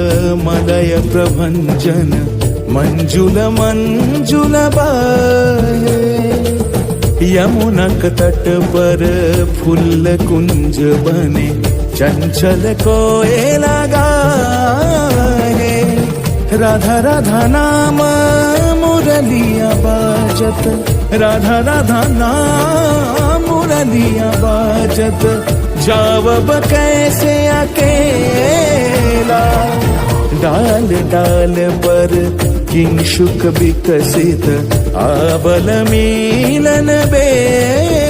फाल्गुनावल मलय प्रभञ्जन मञ्जुल मञ्जुल यमुनक तट पर फुल्ल कुंज बने, चंचल कोयला गाहे राधा राधा नाम मुरलिया बाजत, राधा राधा नाम मुरलिया बाजत। जावब कैसे अकेला? डाल डाल पर किंशुक विकसित आवल मिलन बेला।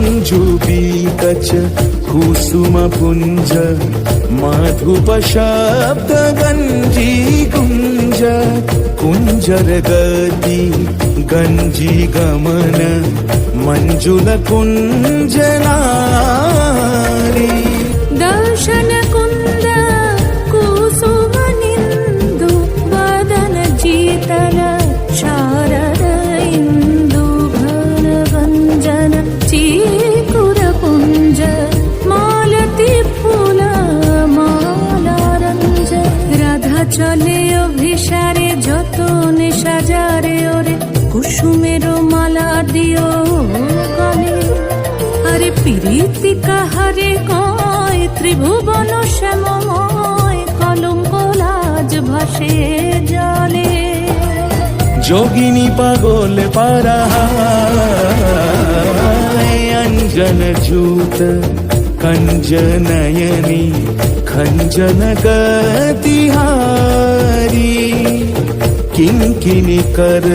मञ्जुबीत च कुसुमपुञ्ज मधुपशाब्दगञ्जीकुञ्ज कुञ्जरगति गञ्जीगमन मञ्जुलकुञ्जना চলে অভিসারে, যতনে সাজারে ওরে, কুসুমের মালা দিও গলে। আরে প্রীতি কাহারে কয়, ত্রিভুবন শ্যামময়, কলঙ্ক লাজ ভাসে জলে। যোগিনী পাগল পারা অঞ্জন জূত কঞ্জনয়নী खञ्जनगतिहारी किङ्किनिकर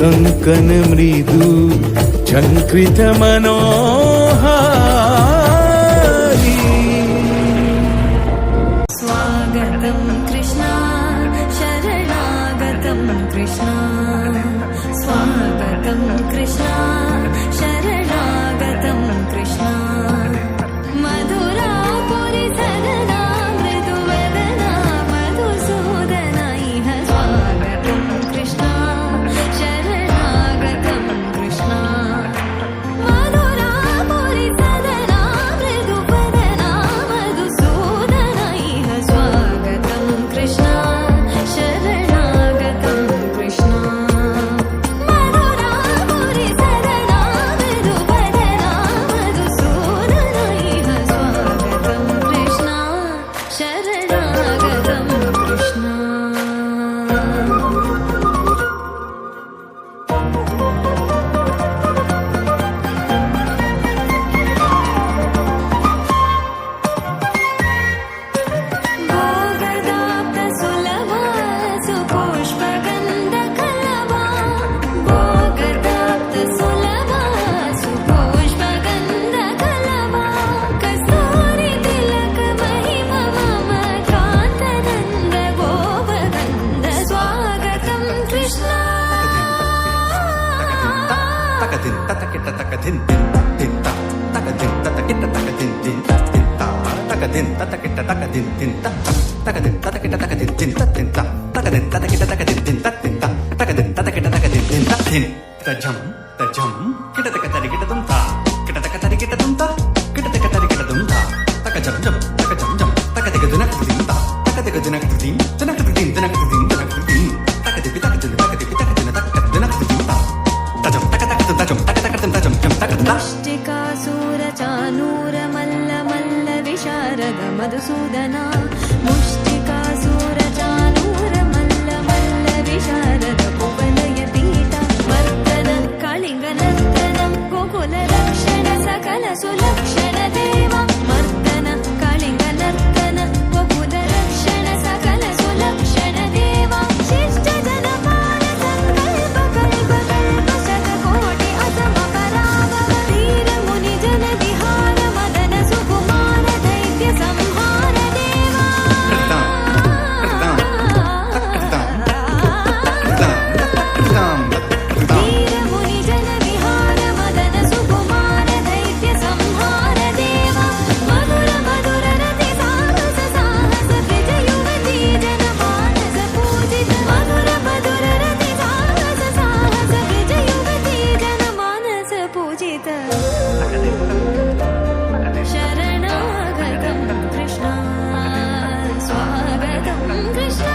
कङ्कनमृदु झङ्कृतमनो తగదిన్ తతకిట తగదిన్ తిన్ తింత తగదిన్ తతకిట తగదిన్ తిన్ తింత తగదిన్ తతకిట తగదిన్ తింత తగదిన్ తతకిట తగదిన్ తింత తింత తగదిన్ తతకిట తగదిన్ తింత తింత తగదిన్ తతకిట తగదిన్ తింత తిన్ తజం తజం కిటతక తరిగిట తుంత కిటతక తరిగిట తుంత కిటతక తరిగిట తుంత తక జం జం తక జం జం తక దిగ దునక తుంత తక దిగ దునక తుంత దునక తుంత దునక తుంత దునక తుంత తక దిగి తక దునక मल्ल मल्ल विशारद मधुसूदना मुष्टिकासूरचानूर मल्ल मल्ल विशारद कुवलय पीठा वर्तनं कलिङ्गनर्तनं गोकुलरक्षण सकल सुलक्षण Krishna.